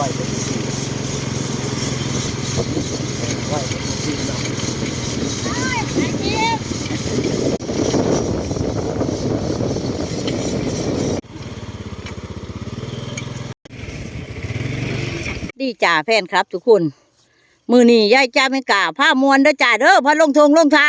ไหวเป็นสี่ไหวเป็นสี่นะดีจ่าแฟนครับ ทุกคน มือนี่ยายจ้าไม่กล้าผ้ามวนเด้อจ่าเด้อพอลงทงลงทา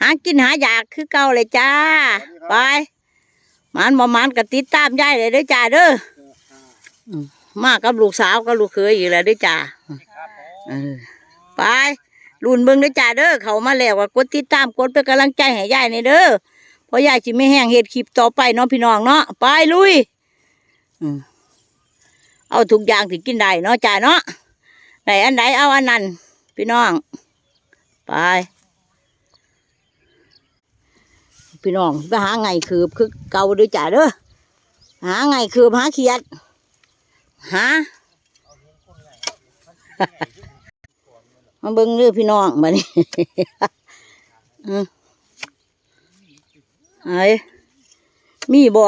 หากินหาอยากคือเก่าเลยจ้า ไปมันบ่มันก็ติดตามยายเลยเด้อจ่าเด้อ มมากับลูกสาวกับลูกเขยอยู่แล้วเด้อจ่าเออไปรุ่นเบิ่งเด้อจ่าเด้อเขามาแล้วก็กดติดตามกดเป็นกำลังใจให้ยายในอยเด้อเพราะยายจิไม่แห้งเฮ็ดคลิปต่อไปเนาะพี่น้องเนาะไปลุยอืมเอาทุกอย่างที่กินได้เนาะจ่าเนาะไหนอันไหนเอาอันนั้นพี่น้อง ไป พี่น้องไปหาไงคืบคือเก่าเด้วยจ่าเด้อหาไงคืบหาเขียด หามาเบิ้งเด้อพี่น้องมานี่อืมไอ้มีบ่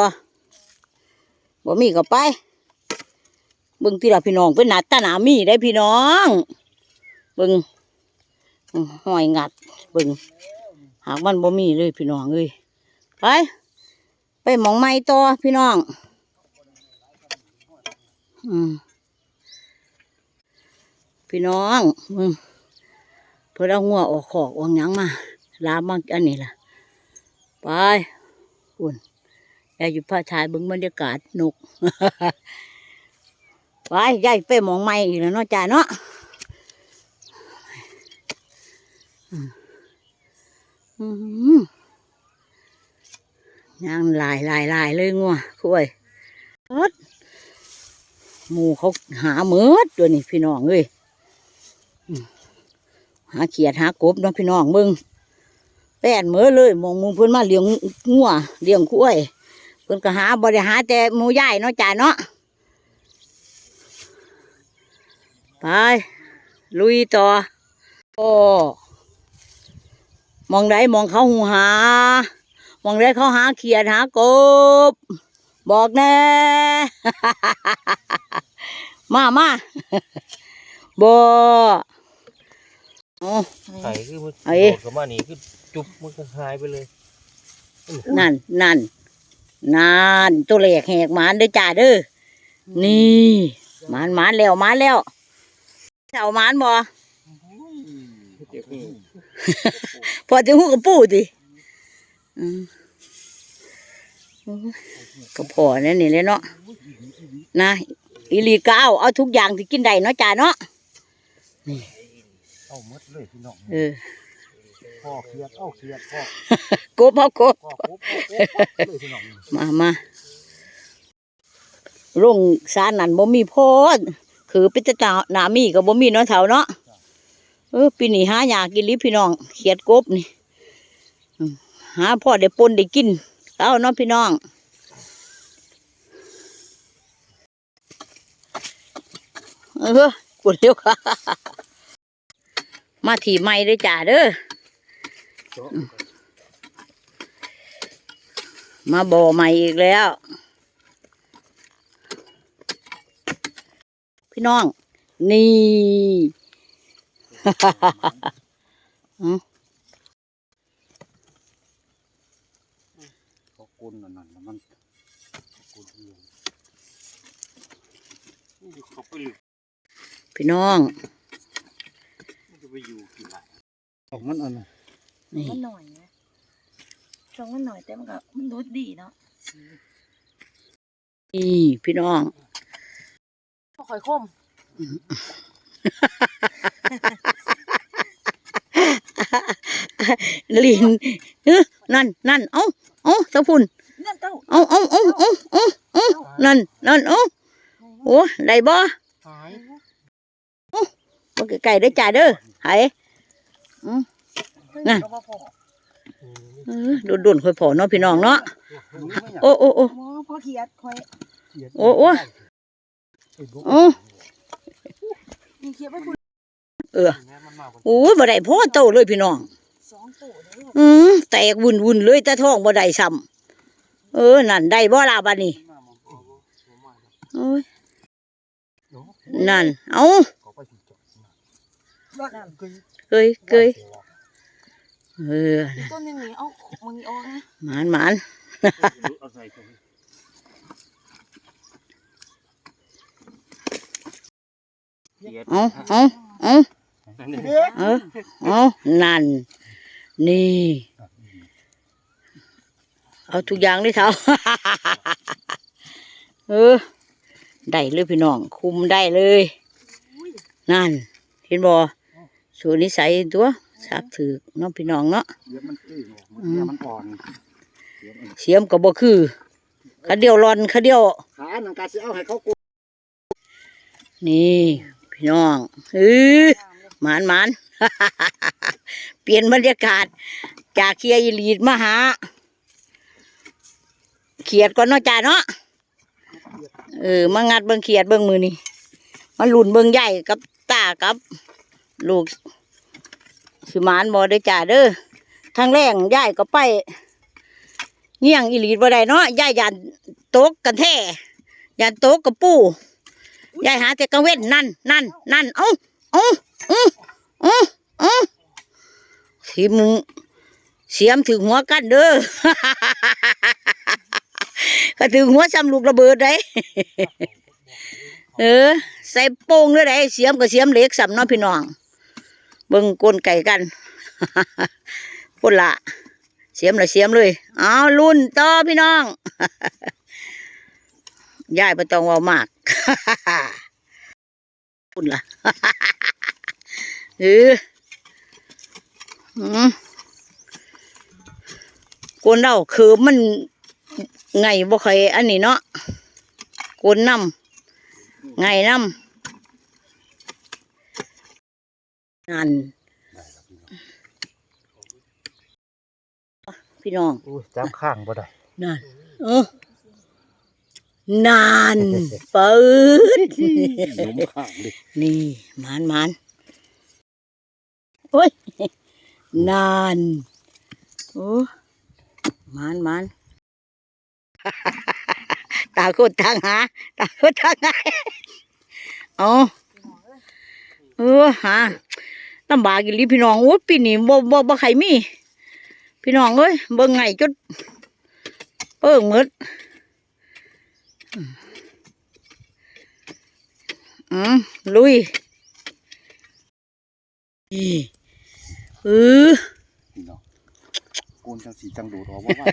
บ่มีก็ไปเบิ่งที่ละพี่น้องเป็นหนาตาหนามีได้พี่น้อง เบิ่งห้อยงัด เบิ่งหากมันบ่มีเลยพี่น้องเอ้ยไปไปมองไม้ต่อพี่น้อง พี่น้องมึงเพื่อเอาหัวออกขอกออกยังมาลามมาอันนี้ล่ะ ไปอุ่นยายอยู่พระชายเบิ่งบรรยากาศนกไปยายไปหมองไม้อีกแล้วเนาะจ้าเนาะย่างลายลายลายเลยงัวคุยเอิด หมูเขาหาเมือดตัวนี้พี่น้องเอ้ยหาเขียดหากบเนาะพี่น้องมึงแป้นเมือเลยมองหมูเพิ่อนมาเลี้ยงงัวเลี้ยงคุ้ยเพิ่อนก็หาบริหารแต่หมูย่ายเนาะจ้าเนาะไปลุยต่อโอ้มองไดมองเขาหูหามองไดเขาหาเขียดหากบ บอกแน่ มามาบอโอ้ไข่คือมันไอ้โดดเข้ามานี่คือจุบมันก็หายไปเลย นั่นนั่นนั่นตัวเล็กแหกหมานเด้อจ้าเด้อนี่หมานหมานแล้วหมานแล้วเจ้าหมานบ่เจ็บนี่พอจะหูกับปูดิอืม ก็พอนั่นนี่เลยเนาะนะอีหลีก็เอาเอาทุกอย่างที่กินได้เนาะจ้าเนาะเอาหมดเลยพี่น้องเออพ่อเครียดเอาเครียดพ่อกบเอากบพ่อปุ๊บเอาปุ๊บเลยพี่น้องมามาลงสารนั่นบ่มีโพดคือพิจารณามีก็บ่มีเนาะเท่าเนาะเออปีนี้หาอยากกินลิพี่น้องเขียดกบนี่อืมหาพ่อได้ปนได้กินเอาเนาะพี่น้อง เออกดเร็วค่ะ มาถีใหม่เลยจ้าเด้อมาบ่อใหม่อีกแล้ว พี่น้อง นี่ขอบคุณนั่นนั่นมันขอบคุณเอียงนี่เขาไปลึก พี่น้องมันจะไปอยู่กี่ไหลของมันอันนั้นนี่มันหน่อยนะช่องมันหน่อยแต่มันก็มันรสดีเนาะนี่พี่น้องข่อยคมลินเอ้อนั่นนั่นเอ้าเอ้าสะพุนนั่นเต้าเอ้าเอ้าเอ้าเอ้าเอ้าเอ้านั่นนั่นเอ้าโอ้ได้บ่หาย บ่ไก่ได้จ่าเด้อไห้น่ะก็บ่พอเออโดนๆค่อยพอเนาะพี่น้องเนาะโอ้โอ้โอ้หมอพอเขียดข่อยโอ้โอ้โอ้มีเขียดไว้คุณเออโอ้ยบ่ได้พ่อโตเลยพี่น้องอืมแตกวุ่นวุ่นเลยต่ท้องบ่ได้ซ้ำเออนั่นได้บ่ล่ะบัดนี้โอ้ยนั่น เอา เขาไปที่จอด รถนั่น เกยเกยเออต้นนึงนี่เอามึงออกนะหมานหมานเอาใส่ตัวเอาเอาเอานี่เออเอานั่น นี่ เอาทุกอย่างเลยเท้าเออ ได้เลยพี่น้อง คุมได้เลย นั่น เห็นบ่ สูนิสัยตัวสักถือเน้องพี่น้องเนาะเดี๋ยวมันอื้อออกมันเดี๋ยวมันอ่อนเดี๋ยวมันเสียมก็บ่คือขาเดียวรอนขาเดียวขาหนังกาสิเอาให้เขากูนี่พี่น้องเออหมานหมานเปลี่ยนบรรยากาศ จากเคียอีลีดมาหาเขียดก่อนเนาะจ้าเนาะเออมางัดเบิ่งเขียดเบิ่งมือนี่มาลุ่นเบิ่งใหญ่กับตากับ ลูกสิมานบ่ได้อจ้าเด้อทางแรงย่ายก็ไปเงี้ยงอีหลีดบ่ได้เนาะย่ายยันโต๊กกันแท้ยันโต๊กกับปูย่ายหาแต่กังเว้นนั่นนั่นนั่นเอ้าเอ้าเอ้าเอ้าเอ้าทีมึงเสียมถึงหัวกันเด้อก็ถึงหัวซ้ำลูกระเบิดได้เออ ใส่โป่งด้วยได้เสียมกับเสียมเล็กสำเน้องพี่น้อง เบิ่งกลไก่กันพุ่นละเสียมละเสียมเลยเอารุ่นต่อพี่น้องยายไม่ต้องว่ามากพุ่นละเอออืมกวนเราคือมันไงบ่เคยอันนี้เนาะกวนน้ำไงน้ำ นั่นพี่น้องอุ้ยจับข้างบ่ได้นั่นเออนานเปิดหนุ่มข้างดินี่หมานหมานโอ้ยนานโอ้หมานหมานตาโคตรทางหาตาโคตรทางหาเอาเออหา ลำบากอีหลีพี่น้องโอ้ยปีนี้บ่บ่บ่ใครมี พี่น้องเอ้ยเบิ่งไงจดเปิ้งหมดอืมลุยนี่เออพี่น้องกูนจังสีจังดูดออกว่าว่า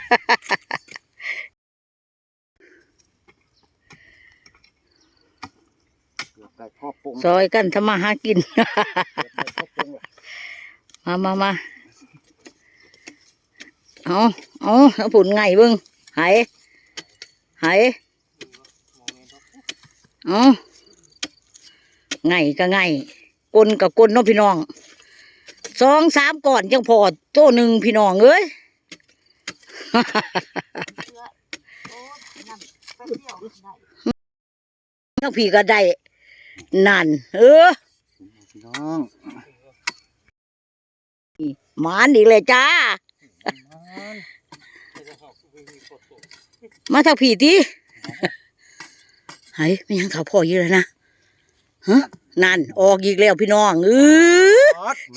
เกือบได้พ่อปงซอยกันทำมาหากิน เกือบได้พ่อปงแล้ว มามามาเอาเอาเอาผุนไงบิ้งหายหายเอาไงก็ไงกลนกับกลนเน้องพี่น้องสองสามก่อนจังพอโตหนึ่งพี่น้องเอ้ยนั่นแป๊บเดียวได้น้องพี่ก็ได้นั่นเออพี่น้อง หมานอีกเลยจ้า มาทางผีทีไห้ไม่ยังเขาพ่ออยู่แล้วนะฮะนั่น ออกอีกแล้วพี่น้องเออ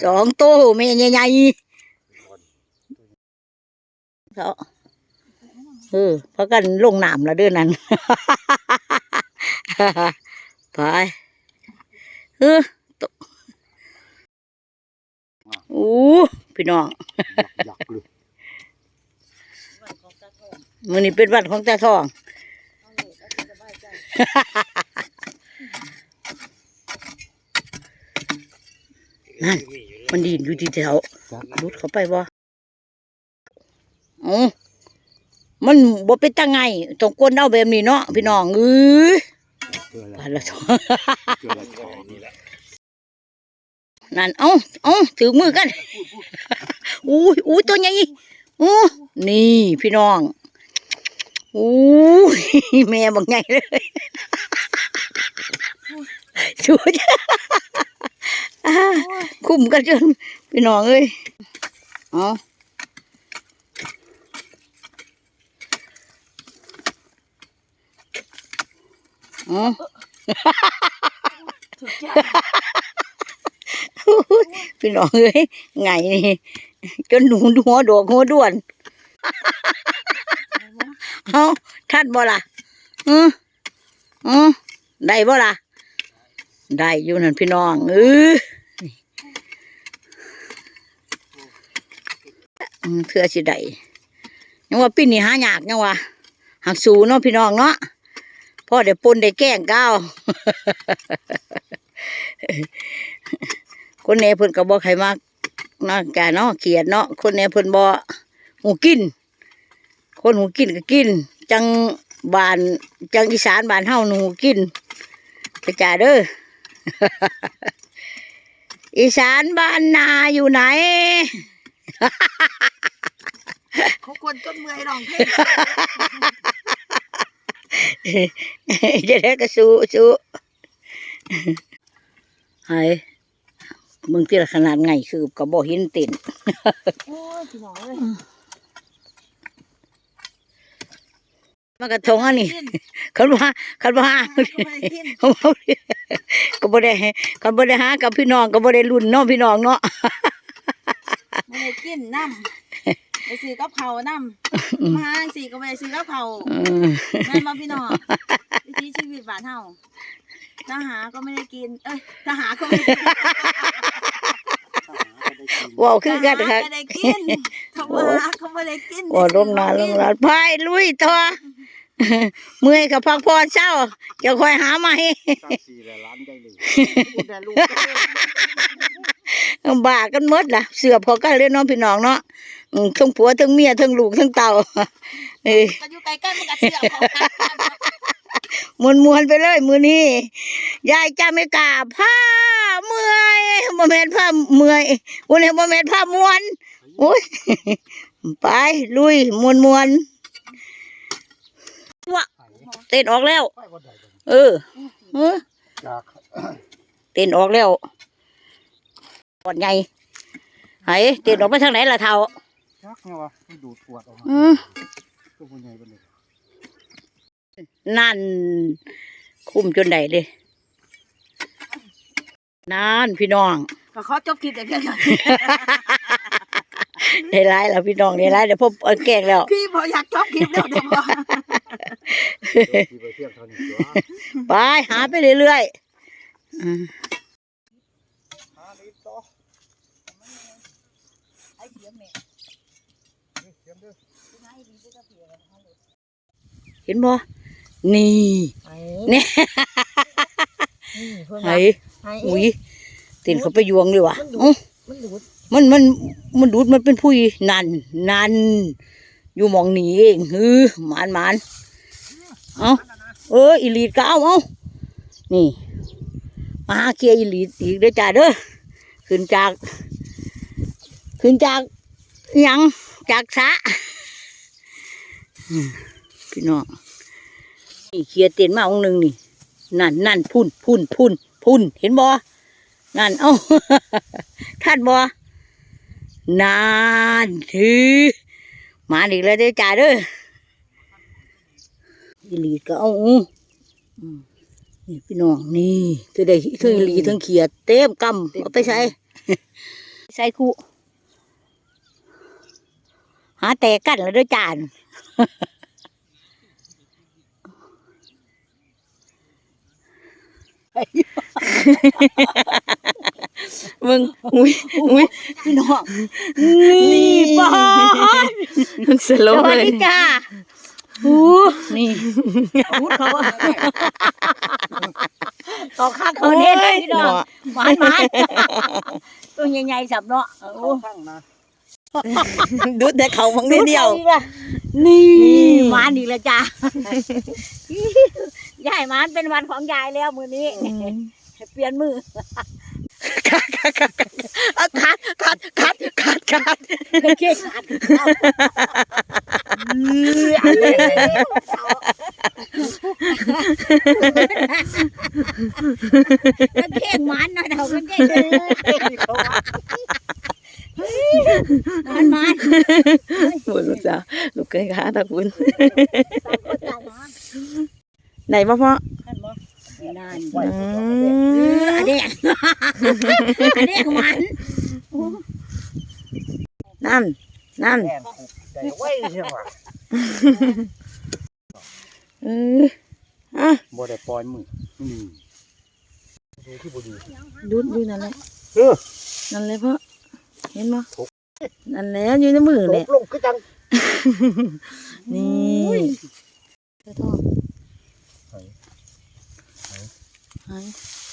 สองโตแม่ใหญ่ๆเขาเออเพราะกันลงน้ำแล้วเด้อนั่นไปเออตก อู้พี่น้องอยากเลยมือนี้เป็นวันของตาทองนั่นมันดีนอยู่ที่แถวจักรุดเข้าไปบ่อ๋อมันบ่เป็นตังไงต้องกวนเอาแบบนี้เนาะพี่น้องเอ้ยเจอไปแล้วละทอง เจอแล้วเจอ นั่นเอ้าเอ้าถือมือกันอุ้ยอุ้ยตัวใหญ่อู้นี่พี่น้องอู้แม่บักใหญ่เลยสุดคุ้มกันจนพี่น้องเอ้ยเอาอาจ้า พี่น้องเอ้ยไงนี่จนหนูหัวโดกหัวด้วนเอาท่านบ่ล่ะอืออือได้บ่ล่ะได้อยู่นั่นพี่น้องเออเพื่อสิได้ยังว่าปีนี้หายากยังว่าหักสูเนาะพี่น้องเนาะพ่อได้ปนได้แกล้งก้าว คนแหน่เพิ่นก็บ่ใครมากเนาะกะเนาะเขียดเนาะคนแหน่เพิ่นบ่หูกิน คนหูกินก็กิน จังบ้านจังอีสานบ้านเฮาหนูกินไปจ่าเด้ออีสานบ้านนาอยู่ไหนเขาคนจนเมื่อยร้องเพลงจะได้ก็สู้สู้ไห้ มึงที่ละขนาดไงคือก็บ่เห็นเต็นโอ้ยพี่น้องเอ้ยมันกระทงอันนี้คันว่าคันว่าไม่ได้กินก็บ่ได้ก็บ่ได้หากับพี่น้องก็บ่ได้รุ่นเน้องพี่น้องเนาะไม่ได้กินน้ำไปซื้อกับเขาวน้ำมาห้างสี่ก็ไปซื้อกับเขาวเออแม่นมาพี่น้องวิถีชีวิตบ้านเฮาทหารก็ไม่ได้กิน เอ้ยทหารก็ไม่ได้ กินเว้าคือกันทหาค่ะรก็ได้กินทหารก็ไม่ได้กินว่าลงนาลงนาพายลุยต่อเมื่อยกับพักผ่อนเช้าจะค่อยหาใหม่ตั้งสี่ล้านได้เลยพูดแต่ลูกบ้ากันหมดล่ะ เสือพอกันเลยเน้องพี่น้องเนาะอืมทั้งผัวทั้งเมียทั้งลูกทั้งเต่าเอ้ยก็อยู่ไกลกันมันก็เสียของกันมวนมวนๆไปเลยมือนี้ยายจ้าไม่กล้าผ้า เมื่อยบ่แม่นผ้าเมื่อยวันนี้บ่แม่นผ้ามวนโอ้ยไปลุยมวนมวนๆวะเต้นออกแล้วไปวันใดกันเออเออจากเต้นออกแล้วปอดใหญ่ไหเต้นออกไปทางไหนล่ะเท่าชักไงวะมันดูดปวดออกมาอืมตัวผู้ใหญ่เป็นเลยนั่นคุ้มจนได้เลย นั่นพี่น้องก็ขอจบคลิปแต่เพียงเท่าได้ร้ายแล้วพี่น้องได้ร้ายเดี๋ยวพบเอาแกล้งแล้ว พี่พออยากจบคลิปแล้วเดี๋ยวบอกที่ไปเที่ยวเท่านี้ตัวไปหาไปเรื่อยๆอืมหาลีต่อนี่เสียงเด้อเห็นบ่นี่เนี่ยเพิ่นไหว่า ไอ้อุ้ยตินเขาไปยวงดีว่ะอื้อมันดูดมันมันมันดูดมันเป็นผู้ยนันนันอยู่หมองนี้เองฮือหมานหมานเอาเอออีลีดก็เอาเอานี่ มาหาเคลียร์อีลีดอีกเด้อจ้าเด้อขึ้นจาก ขึ้นจากหยังจากสระอืมพี่น้องนี่เคลียร์เต็นมาองค์หนึ่งนี่ นั่นนั่นพุ่นพุ่นพุ่นพุ่นเห็นบ่นั่นเอ้าท่านบ่นานถือมาอีกแล้วเด้อจ้าเด้ออีหลีก็เอาอืมนี่พี่น้องนี่คือได้คืออีหลีทั้งเขียดเต็มกำเอาไปใส่ใส่คู่หาแตกกันแล้วเด้อจาน มึงอุ้ยอุ้ยพี่น้องนี่ปอดสโลสว์วัสเลยดีจ้าอู้นี่พูดเขาว่าต่อข้างเขาเนี่ยนะพี่น้องหวานหวานตัวใหญ่ๆสับเนาะเข้าข้างนะ ดูแต่เขามังนิดเดียว นี่หวานอีกแล้วจ้ายายหวานเป็นวันของยายแล้วมือนี้ เปลี่ยนมือคัดคัดคัดคัดคัดคัดคัดคัดเก่งอัดมันเก่งหวานหน่อยเท่ามันเก่งหวานหวาน บุญลูกสาวลูกเคย ขาตะคุณไหนบ่พ่อนานอืมออันเนี้ยอันเนี้ยของมันนั่นนั่นแอนผูกใจไว้ใช่ปะเอออะบ่ได้ปล่อยมืออืมดูที่บ่ดีดูดูนั่นแหละเออนั่นเลยพ่อเห็นมั้นั่นแหละอยู่ในมือตแหละกลงคือจัง นี่เจ้าทองหอยหาย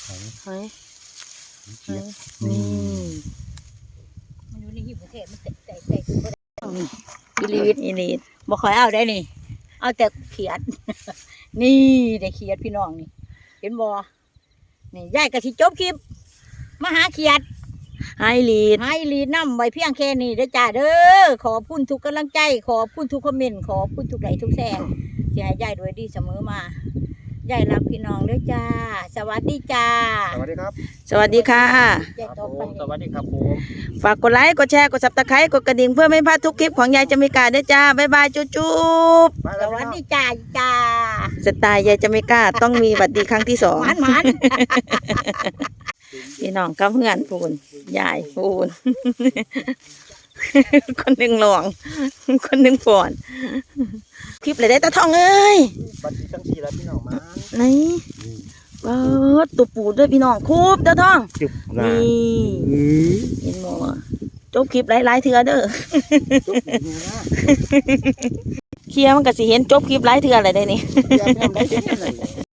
หอยหายหอยนี่มันอยู่ในหิบประเทศมันแตกแตกแตกอีลีดอีลีดบ่ค่อยเอาได้นี่ เอาแต่เขียด นี่ได้เขียดพี่น้องนี่ เห็นบ่นี่ยายก็สิจบคลิปมาหาเขียด ไฮลีดให้ลีดนำไว้เพียงแค่นี้เด้อจ้าเด้อขอบคุณทุกกำลังใจ ขอบคุณทุกคอมเมนต์ขอบคุณทุกไลค์ทุกแชร์ที่ให้ยายด้วยดีเสมอมายายรักพี่น้องเด้อจ้า สวัสดีจ้าสวัสดีครับสวัสดีค่ะ ยายครับต่อผไปมสวัสดีครับผม ฝากกดไลค์กดแชร์กดซับสไครต์กดกระดิ่งเพื่อไม่พลาดทุกคลิปของยายจามิกาด้วยจ้าบ๊ายบายจุ๊บไปสแล้ววัพี่สน้องดีจ้าจ้าๆสไตล์ยายจามิกาต้องมีบัตรดีครั้งที่สองหมันหมันพี่น้องกับเพื่อนพูน ยายพูน คนหนึ่งหลวง คนหนึ่งฝอนคลิปเลยได้ตาทองเอ้ยบัดนี้ทั้งสี่แล้วพี่น้องมานี่เปิดตัวปูด้วยพี่น้องคูบตาทองจุบนี่เห็นบ่จบคลิปหลายๆเถื่อเด้อจุบอย่างนี้นะเคลียร์มันก็สิเห็นจบคลิปหลายเถื่ออะไรได้นี่